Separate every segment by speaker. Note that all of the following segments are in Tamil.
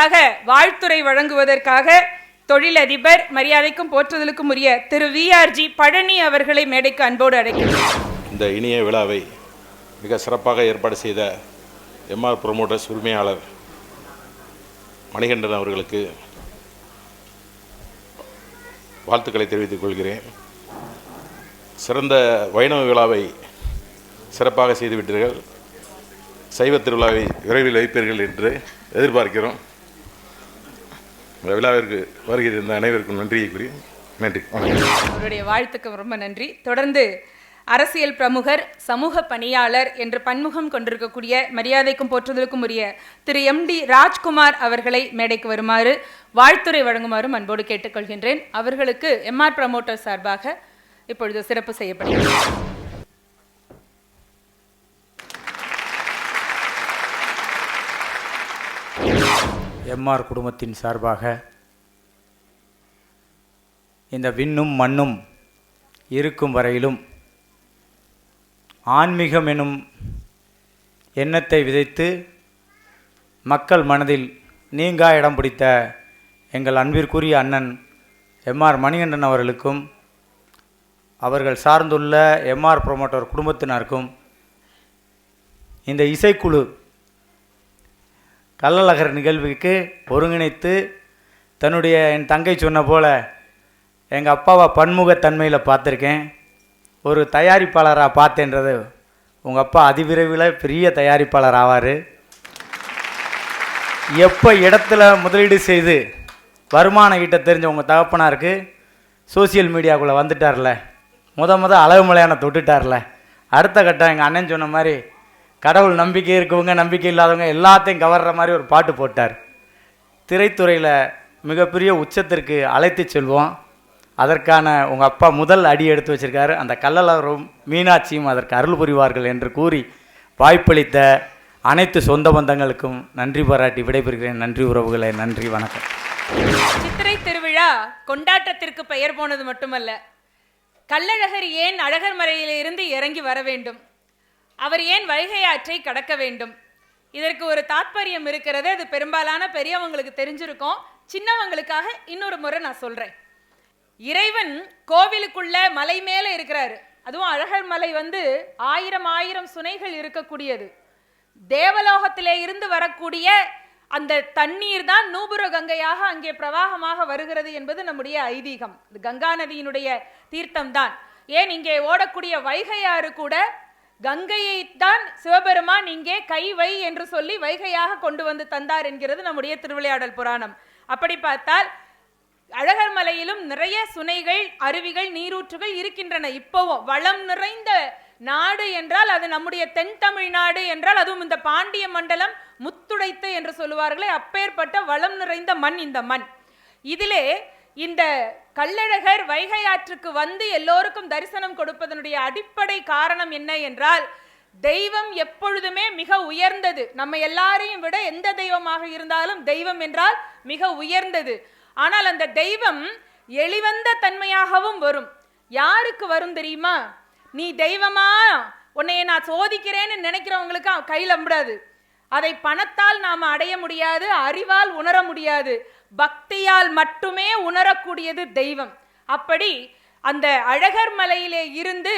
Speaker 1: அடுத்ததாக வாழ்த்துறை வழங்குவதற்காக தொழிலதிபர் மரியாதைக்கும் போற்றுதலுக்கும் உரிய திரு விஆர்ஜி பழனி அவர்களை மேடைக்கு அன்போடு அழைக்கிறார்
Speaker 2: இந்த இனிய விழாவை மிக சிறப்பாக ஏற்பாடு செய்த எம்ஆர் ப்ரொமோட்டர்ஸ் உரிமையாளர் மணிகண்டன் அவர்களுக்கு வாழ்த்துக்களை தெரிவித்துக் கொள்கிறேன். சிறந்த வைணவ விழாவை சிறப்பாக செய்துவிட்டீர்கள். சைவ திருவிழாவை விரைவில் வைப்பீர்கள் என்று எதிர்பார்க்கிறோம். இந்த விழாவிற்கு வருகிற அனைவருக்கும் நன்றியை கூறி நன்றி. உங்களுடைய
Speaker 1: அவருடைய வாழ்த்துக்கு ரொம்ப நன்றி. தொடர்ந்து அரசியல் பிரமுகர் சமூக பணியாளர் என்று பன்முகம் கொண்டிருக்கக்கூடிய மரியாதைக்கும் போற்றுதலுக்கும் உரிய திரு எம் டி ராஜ்குமார் அவர்களை மேடைக்கு வருமாறு வாழ்த்துறை வழங்குமாறும் அன்போடு கேட்டுக்கொள்கின்றேன். அவர்களுக்கு எம்ஆர் ப்ரமோட்டர் சார்பாக இப்பொழுது சிறப்பு செய்யப்படுகிறது.
Speaker 3: எம்ஆர் குடும்பத்தின் சார்பாக இந்த விண்ணும் மண்ணும் இருக்கும் வரையிலும் ஆன்மீகம் எனும் எண்ணத்தை விதைத்து மக்கள் மனதில் நீங்கா இடம் பிடித்த எங்கள் அன்பிற்குரிய அண்ணன் எம்ஆர் மணிகண்டன் அவர்களுக்கும் அவர்கள் சார்ந்துள்ள எம்ஆர் ப்ரொமோட்டர் குடும்பத்தினருக்கும் இந்த இசைக்குழு கள்ளழகர் நிகழ்வுக்கு ஒருங்கிணைத்து தன்னுடைய என் தங்கை சொன்ன போல எங்கள் அப்பாவை பன்முகத்தன்மையில் பார்த்துருக்கேன். ஒரு தயாரிப்பாளராக பார்த்தேன்றது உங்கள் அப்பா அதிவிரைவில் பெரிய தயாரிப்பாளர் ஆவார். எப்போ இடத்துல முதலீடு செய்து வருமானம் கிட்ட தெரிஞ்ச உங்கள் தகப்பனாருக்கு சோசியல் மீடியாக்குள்ளே வந்துட்டார்ல. முத முத அழகுமலையான தொட்டுட்டார்ல. அடுத்த கட்டம் எங்கள் அண்ணன் சொன்ன மாதிரி கடவுள் நம்பிக்கை இருக்கவங்க நம்பிக்கை இல்லாதவங்க எல்லாத்தையும் கவர்ற மாதிரி ஒரு பாட்டு போட்டார். திரைத்துறையில் மிகப்பெரிய உச்சத்திற்கு அழைத்து செல்வோம். அதற்கான உங்கள் அப்பா முதல் அடி எடுத்து வச்சிருக்காரு. அந்த கள்ளலரும் மீனாட்சியும் அதற்கு அருள் புரிவார்கள் என்று கூறி வாய்ப்பளித்த அனைத்து சொந்த பந்தங்களுக்கும் நன்றி பாராட்டி விடைபெறுகிறேன். நன்றி உறவுகளே நன்றி வணக்கம்.
Speaker 1: சித்திரை திருவிழா கொண்டாட்டத்திற்கு பெயர் போனது மட்டுமல்ல கள்ளழகர் ஏன் அழகர் மறையிலிருந்து இறங்கி வர வேண்டும்? அவர் ஏன் வைகை ஆற்றை கடக்க வேண்டும்? இதற்கு ஒரு தாத்பரியம் இருக்கிறது. அது பெரும்பாலான பெரியவங்களுக்கு தெரிஞ்சிருக்கும். சின்னவங்களுக்காக இன்னொரு முறை நான் சொல்கிறேன் இறைவன் கோவிலுக்குள்ள மலை மேலே இருக்கிறாரு. அதுவும் அழகர் மலை வந்து ஆயிரம் ஆயிரம் சுனைகள் இருக்கக்கூடியது. தேவலோகத்திலே இருந்து வரக்கூடிய அந்த தண்ணீர் தான் நூபுர கங்கையாக அங்கே பிரவாகமாக வருகிறது என்பது நம்முடைய ஐதீகம். கங்கா நதியினுடைய தீர்த்தம் தான் ஏன் இங்கே ஓடக்கூடிய வைகையாறு கூட கங்கையை தான் சிவபெருமான் இங்கே கை வை என்று சொல்லி வைகையாக கொண்டு வந்து தந்தார் என்கிறது நம்முடைய திருவிளையாடல் புராணம். அப்படி பார்த்தால் அழகர் மலையிலும் நிறைய சுனைகள் அருவிகள் நீரூற்றுகள் இருக்கின்றன. இப்போவும் வளம் நிறைந்த நாடு என்றால் அது நம்முடைய தென் தமிழ்நாடு என்றால் அதுவும் இந்த பாண்டிய மண்டலம் முத்துடைத்து என்று சொல்லுவார்களே அப்பேற்பட்ட வளம் நிறைந்த மண் இந்த மண். இதிலே இந்த கள்ளழகர் வைகை ஆற்றுக்கு வந்து எல்லோருக்கும் தரிசனம் கொடுப்பதனுடைய அடிப்படை காரணம் என்ன என்றால் தெய்வம் எப்பொழுதுமே மிக உயர்ந்தது. நம்ம எல்லாரையும் விட எந்த தெய்வமாக இருந்தாலும் தெய்வம் என்றால் மிக உயர்ந்தது. ஆனால் அந்த தெய்வம் எளிவந்த தன்மையாகவும் வரும். யாருக்கு வரும் தெரியுமா? நீ தெய்வமா? உன்னைய நான் சோதிக்கிறேன்னு நினைக்கிறவங்களுக்கு கையில் அம்பிடாது. அதை பணத்தால் நாம் அடைய முடியாது அறிவால் உணர முடியாது. பக்தியால் மட்டுமே உணரக்கூடியது தெய்வம். அப்படி அந்த அழகர் மலையிலே இருந்து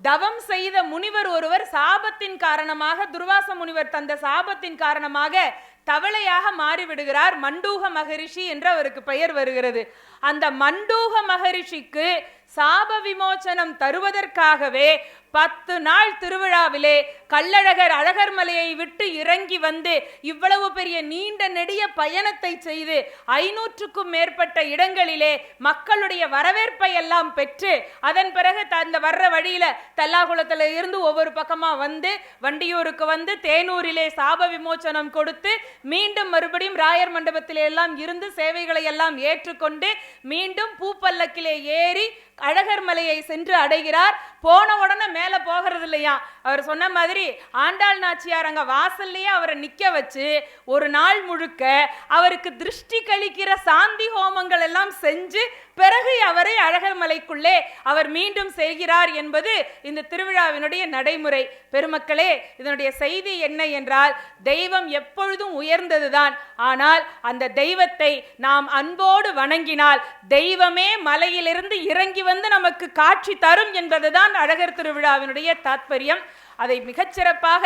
Speaker 1: தவம் செய்த முனிவர் ஒருவர் சாபத்தின் காரணமாக துர்வாச முனிவர் தந்த சாபத்தின் காரணமாக தவளையாக மாறிவிடுகிறார். மண்டூக மகரிஷி என்று அவருக்கு பெயர் வருகிறது. அந்த மண்டூக மகரிஷிக்கு சாப விமோச்சனம் தருவதற்காகவே பத்து நாள் திருவிழாவிலே கள்ளழகர் அழகர் மலையை விட்டு இறங்கி வந்து இவ்வளவு பெரிய நீண்ட நெடிய பயணத்தை செய்து ஐநூற்றுக்கும் மேற்பட்ட இடங்களிலே மக்களுடைய வரவேற்பை எல்லாம் பெற்று அதன் பிறகு த- அந்த வர்ற வழியில தல்லாகுளத்துல இருந்து ஒவ்வொரு பக்கமா வந்து வண்டியூருக்கு வந்து தேனூரிலே சாப விமோச்சனம் கொடுத்து மீண்டும் மறுபடியும் ராயர் மண்டபத்திலே எல்லாம் இருந்து சேவைகளை எல்லாம் ஏற்றுக்கொண்டு மீண்டும் பூப்பல்லக்கிலே ஏறி அழகர் மலையை சென்று அடைகிறார். போன உடனே மேலே போகிறது இல்லையா அவர் சொன்ன மாதிரி ஆண்டாள் நாச்சியார் அங்கே வாசல்லையே அவரை நிக்க வச்சு ஒரு நாள் முழுக்க அவருக்கு திருஷ்டி கழிக்கிற சாந்தி ஹோமங்கள் எல்லாம் செஞ்சு பிறகு அவரை அழகர் மலைக்குள்ளே அவர் மீண்டும் செய்கிறார் என்பது இந்த திருவிழாவினுடைய நடைமுறை. பெருமக்களே இதனுடைய செய்தி என்ன என்றால் தெய்வம் எப்பொழுதும் உயர்ந்ததுதான். ஆனால் அந்த தெய்வத்தை நாம் அன்போடு வணங்கினால் தெய்வமே மலையிலிருந்து இறங்கி வந்து நமக்கு காட்சி தரும் என்பதுதான் அழகர் திருவிழாவினுடைய தாத்பரியம். அதை மிகச்சிறப்பாக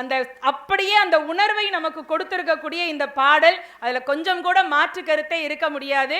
Speaker 1: அந்த அப்படியே அந்த உணர்வை நமக்கு கொடுத்திருக்கக்கூடிய இந்த பாடல் அதில் கொஞ்சம் கூட மாற்று கருத்தே இருக்க முடியாது.